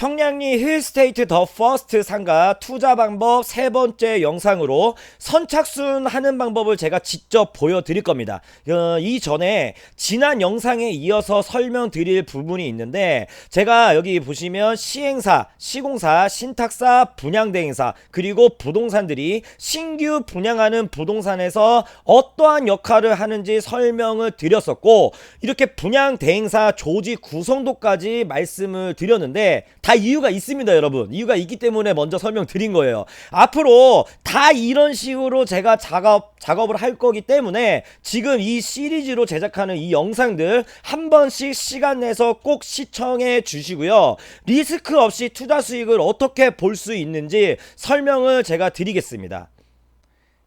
청량리 힐스테이트 더 퍼스트 상가 투자 방법 세 번째 영상으로 선착순 하는 방법을 제가 직접 보여드릴 겁니다. 어, 이전에 지난 영상에 이어서 설명드릴 부분이 있는데 제가 여기 보시면 시행사, 시공사, 신탁사, 분양대행사 그리고 부동산들이 신규 분양하는 부동산에서 어떠한 역할을 하는지 설명을 드렸었고 이렇게 분양대행사 조직 구성도까지 말씀을 드렸는데 다 이유가 있습니다, 여러분. 이유가 있기 때문에 먼저 설명드린 거예요. 앞으로 다 이런 식으로 제가 작업 작업을 할 거기 때문에 지금 이 시리즈로 제작하는 이 영상들 한 번씩 시간 내서 꼭 시청해 주시고요. 리스크 없이 투자 수익을 어떻게 볼 수 있는지 설명을 제가 드리겠습니다.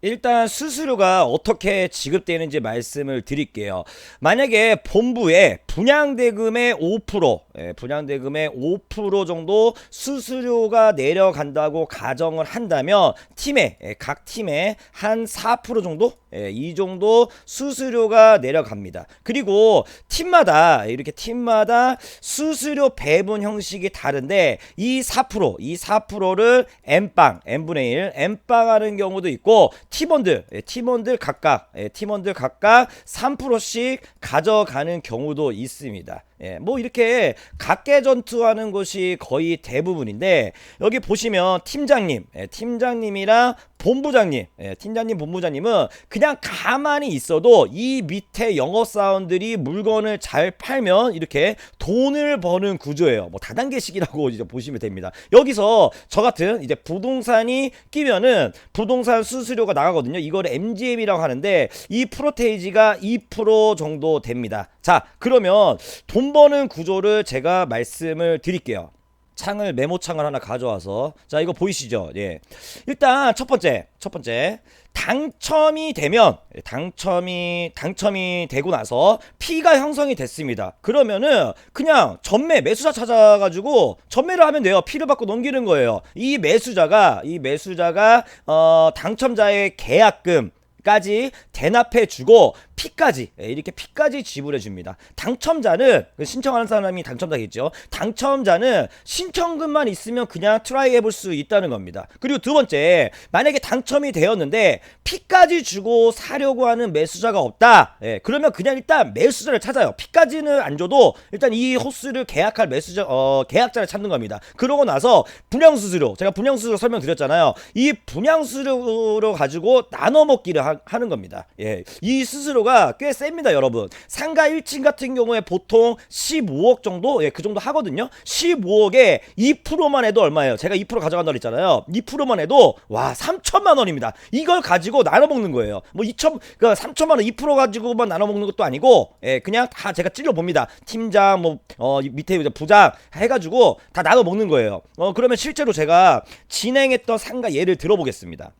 일단 수수료가 어떻게 지급되는지 말씀을 드릴게요. 만약에 본부에 분양대금의 5%, 예, 분양대금의 5% 정도 수수료가 내려간다고 가정을 한다면 팀에 예, 각 팀에 한 4% 정도 예, 이 정도 수수료가 내려갑니다. 그리고 팀마다 이렇게 팀마다 수수료 배분 형식이 다른데 이 4%, 이 4%를 N빵, N분의 1, N빵 하는 경우도 있고 팀원들, 예, 팀원들 각각, 예, 팀원들 각각 3%씩 가져가는 경우도 있습니다. 예, 뭐 이렇게 각계 전투하는 것이 거의 대부분인데 여기 보시면 팀장님, 예, 팀장님이랑 본부장님, 예, 팀장님, 본부장님은 그냥 가만히 있어도 이 밑에 영업 사원들이 물건을 잘 팔면 이렇게 돈을 버는 구조예요. 뭐 다단계식이라고 이제 보시면 됩니다. 여기서 저 같은 이제 부동산이 끼면은 부동산 수수료가 나가거든요. 이걸 MGM이라고 하는데 이 프로테이지가 2% 정도 됩니다. 자, 그러면 돈 버는 구조를 제가 말씀을 드릴게요. 창을 메모창을 하나 가져와서 자 이거 보이시죠? 예. 일단 첫 번째 첫 번째 당첨이 되면 당첨이 당첨이 되고 나서 피가 형성이 됐습니다. 그러면은 그냥 전매 매수자 찾아가지고 전매를 하면 돼요. 피를 받고 넘기는 거예요. 이 매수자가 이 매수자가 어 당첨자의 계약금 까지 대납해 주고 피까지 예, 이렇게 피까지 지불해 줍니다. 당첨자는 그 신청하는 사람이 당첨자겠죠. 당첨자는 신청금만 있으면 그냥 트라이 해볼 수 있다는 겁니다. 그리고 두 번째 만약에 당첨이 되었는데 피까지 주고 사려고 하는 매수자가 없다. 예, 그러면 그냥 일단 매수자를 찾아요. 피까지는 안 줘도 일단 이 호스를 계약할 매수자 어, 계약자를 찾는 겁니다. 그러고 나서 분양 수수료 제가 분양 수수료 설명드렸잖아요. 이 분양 수수료로 가지고 나눠 먹기를 하, 하는 겁니다. 예, 이 수수료가 꽤 셉니다, 여러분. 상가 1층 같은 경우에 보통 15억 정도, 예, 그 정도 하거든요. 15억에 2%만 해도 얼마예요? 제가 2% 가져간다 그랬잖아요. 2%만 해도 와 3천만 원입니다. 이걸 가지고 나눠 먹는 거예요. 뭐 2천, 그 3천만 원 2% 가지고만 나눠 먹는 것도 아니고, 예, 그냥 다 제가 찔러 봅니다. 팀장, 뭐 어, 밑에 부장 해가지고 다 나눠 먹는 거예요. 어, 그러면 실제로 제가 진행했던 상가 예를 들어보겠습니다.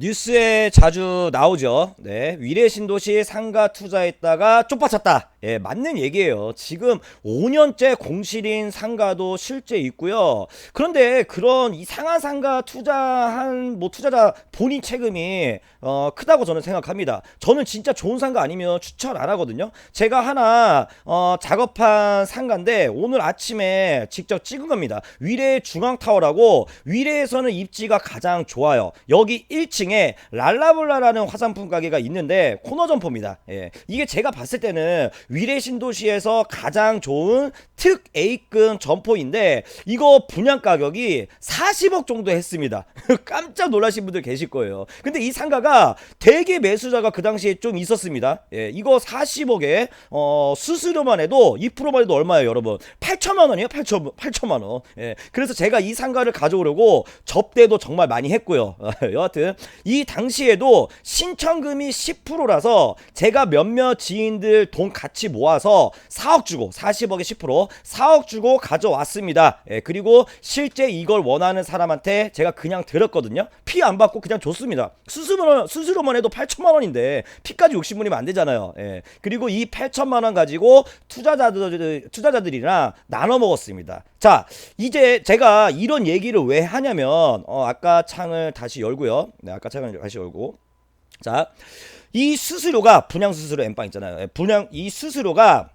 뉴스에 자주 나오죠. 네. 위례 신도시 상가 투자했다가 쪽받쳤다. 예, 맞는 얘기예요. 지금 5년째 공실인 상가도 실제 있고요. 그런데 그런 이상한 상가 투자한 뭐 투자자 본인 책임이 어, 크다고 저는 생각합니다. 저는 진짜 좋은 상가 아니면 추천 안 하거든요. 제가 하나 어, 작업한 상가인데 오늘 아침에 직접 찍은 겁니다. 위례 중앙 타워라고 위례에서는 입지가 가장 좋아요. 여기 1층 2층에 랄라블라라는 화장품 가게가 있는데 코너 점포입니다. 예. 이게 제가 봤을 때는 위례 신도시에서 가장 좋은 특 A급 점포인데 이거 분양 가격이 40억 정도 했습니다. 깜짝 놀라신 분들 계실 거예요. 근데 이 상가가 대개 매수자가 그 당시에 좀 있었습니다. 예. 이거 40억에 어, 수수료만 해도 2%만 해도 얼마예요, 여러분? 8천만 원이에요. 8천 8천만 원. 예. 그래서 제가 이 상가를 가져오려고 접대도 정말 많이 했고요. 여하튼 이 당시에도 신청금이 10%라서 제가 몇몇 지인들 돈 같이 모아서 4억 주고 40억에 10% 4억 주고 가져왔습니다. 예, 그리고 실제 이걸 원하는 사람한테 제가 그냥 들었거든요. 피 안 받고 그냥 줬습니다. 수수료 수수료만 해도 8천만 원인데 피까지 욕심부리면 안 되잖아요. 예, 그리고 이 8천만 원 가지고 투자자들 투자자들이랑 나눠 먹었습니다. 자, 이제 제가 이런 얘기를 왜 하냐면 어, 아까 창을 다시 열고요. 네, 아까 창을 다시 열고 자, 이 수수료가 분양 수수료 엠빵 있잖아요. 예, 분양 이 수수료가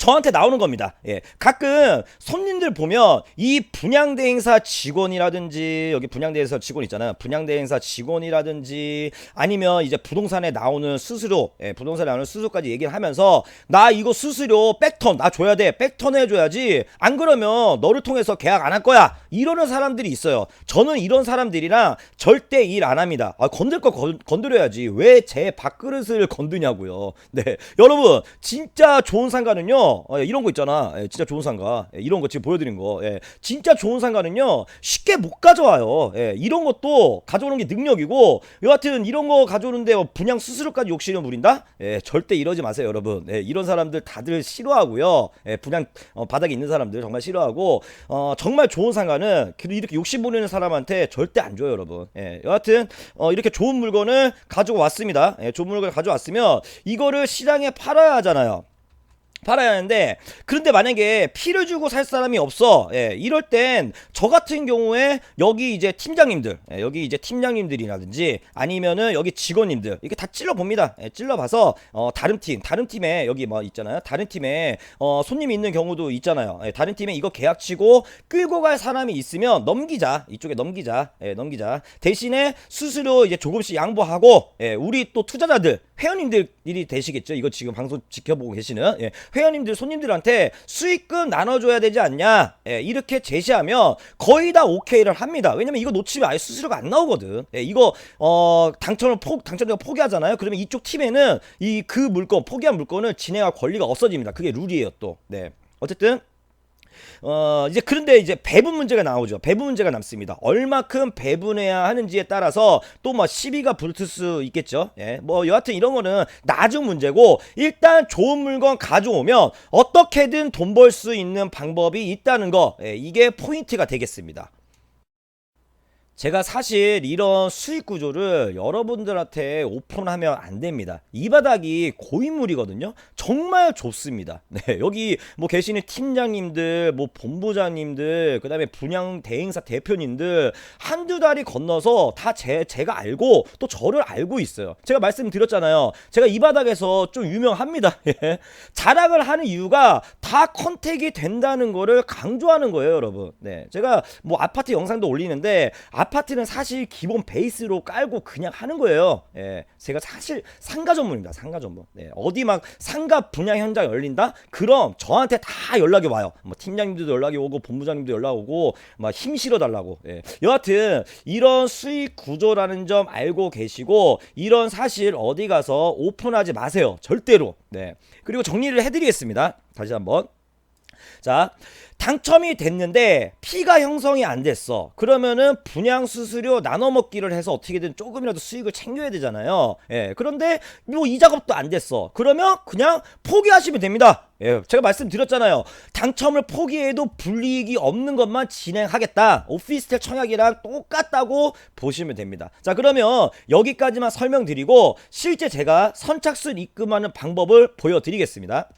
저한테 나오는 겁니다. 예. 가끔 손님들 보면 이 분양대 행사 직원이라든지 여기 분양대 행사 직원 있잖아요. 분양대 행사 직원이라든지 아니면 이제 부동산에 나오는 수수료, 예, 부동산에 나오는 수수료까지 얘기를 하면서 나 이거 수수료 백턴 나 줘야 돼. 백턴 해줘야지. 안 그러면 너를 통해서 계약 안 할 거야. 이러는 사람들이 있어요. 저는 이런 사람들이랑 절대 일 안 합니다. 아, 건들 거 건, 건드려야지. 왜 제 밥그릇을 건드냐고요. 네. 여러분, 진짜 좋은 상가는요. 어, 예, 이런 거 있잖아. 예, 진짜 좋은 상가. 예, 이런 거 지금 보여드린 거. 예, 진짜 좋은 상가는요. 쉽게 못 가져와요. 예, 이런 것도 가져오는 게 능력이고 여하튼 이런 거 가져오는데 뭐 분양 수수료까지 욕심을 부린다? 예, 절대 이러지 마세요, 여러분. 예, 이런 사람들 다들 싫어하고요. 예, 분양 어, 바닥에 있는 사람들 정말 싫어하고 어, 정말 좋은 상가는 이렇게 욕심 부리는 사람한테 절대 안 줘요, 여러분. 예, 여하튼 어, 이렇게 좋은 물건을 가지고 왔습니다. 예, 좋은 물건을 가져왔으면 이거를 시장에 팔아야 하잖아요. 팔아야 하는데 그런데 만약에 피를 주고 살 사람이 없어. 예, 이럴 땐 저 같은 경우에 여기 이제 팀장님들 예, 여기 이제 팀장님들이라든지 아니면은 여기 직원님들 이렇게 다 찔러 봅니다. 예, 찔러 봐서 어, 다른 팀 다른 팀에 여기 뭐 있잖아요. 다른 팀에 어, 손님이 있는 경우도 있잖아요. 예, 다른 팀에 이거 계약치고 끌고 갈 사람이 있으면 넘기자. 이쪽에 넘기자. 예, 넘기자. 대신에 수수료 이제 조금씩 양보하고 예, 우리 또 투자자들 회원님들이 되시겠죠? 이거 지금 방송 지켜보고 계시는. 예, 회원님들 손님들한테 수익금 나눠줘야 되지 않냐? 예, 이렇게 제시하면 거의 다 오케이를 합니다. 왜냐면 이거 놓치면 아예 수수료가 안 나오거든. 예, 이거 어 당첨을 포 당첨자가 포기하잖아요. 그러면 이쪽 팀에는 이 그 물건 포기한 물건을 진행할 권리가 없어집니다. 그게 룰이에요 또 네. 어쨌든 어 이제 그런데 이제 배분 문제가 나오죠. 배분 문제가 남습니다. 얼마큼 배분해야 하는지에 따라서 또 뭐 시비가 붙을 수 있겠죠. 예. 뭐 여하튼 이런 거는 나중 문제고 일단 좋은 물건 가져오면 어떻게든 돈 벌 수 있는 방법이 있다는 거. 예, 이게 포인트가 되겠습니다. 제가 사실 이런 수익 구조를 여러분들한테 오픈하면 안 됩니다. 이 바닥이 고인물이거든요. 정말 좁습니다. 네, 여기 뭐 계시는 팀장님들, 뭐 본부장님들, 그다음에 분양 대행사 대표님들 한두 달이 건너서 다 제, 제가 알고 또 저를 알고 있어요. 제가 말씀드렸잖아요. 제가 이 바닥에서 좀 유명합니다. 예. 자랑을 하는 이유가 다 컨택이 된다는 거를 강조하는 거예요, 여러분. 네, 제가 뭐 아파트 영상도 올리는데 아파트 는 사실 기본 베이스로 깔고 그냥 하는 거예요. 예, 제가 사실 상가 전문입니다. 상가 전문. 네, 어디 막 상가 분양 현장 열린다? 그럼 저한테 다 연락이 와요. 뭐 팀장님들도 연락이 오고 본부장님도 연락 오고 막 힘 실어 달라고. 예. 여하튼 이런 수익 구조라는 점 알고 계시고 이런 사실 어디 가서 오픈하지 마세요. 절대로. 네. 그리고 정리를 해드리겠습니다. 다시 한번. 자, 당첨이 됐는데 피가 형성이 안 됐어. 그러면은 분양 수수료 나눠 먹기를 해서 어떻게든 조금이라도 수익을 챙겨야 되잖아요. 예. 그런데 뭐 이 작업도 안 됐어. 그러면 그냥 포기하시면 됩니다. 예, 제가 말씀드렸잖아요. 당첨을 포기해도 불이익이 없는 것만 진행하겠다. 오피스텔 청약이랑 똑같다고 보시면 됩니다. 자, 그러면 여기까지만 설명드리고 실제 제가 선착순 입금하는 방법을 보여드리겠습니다.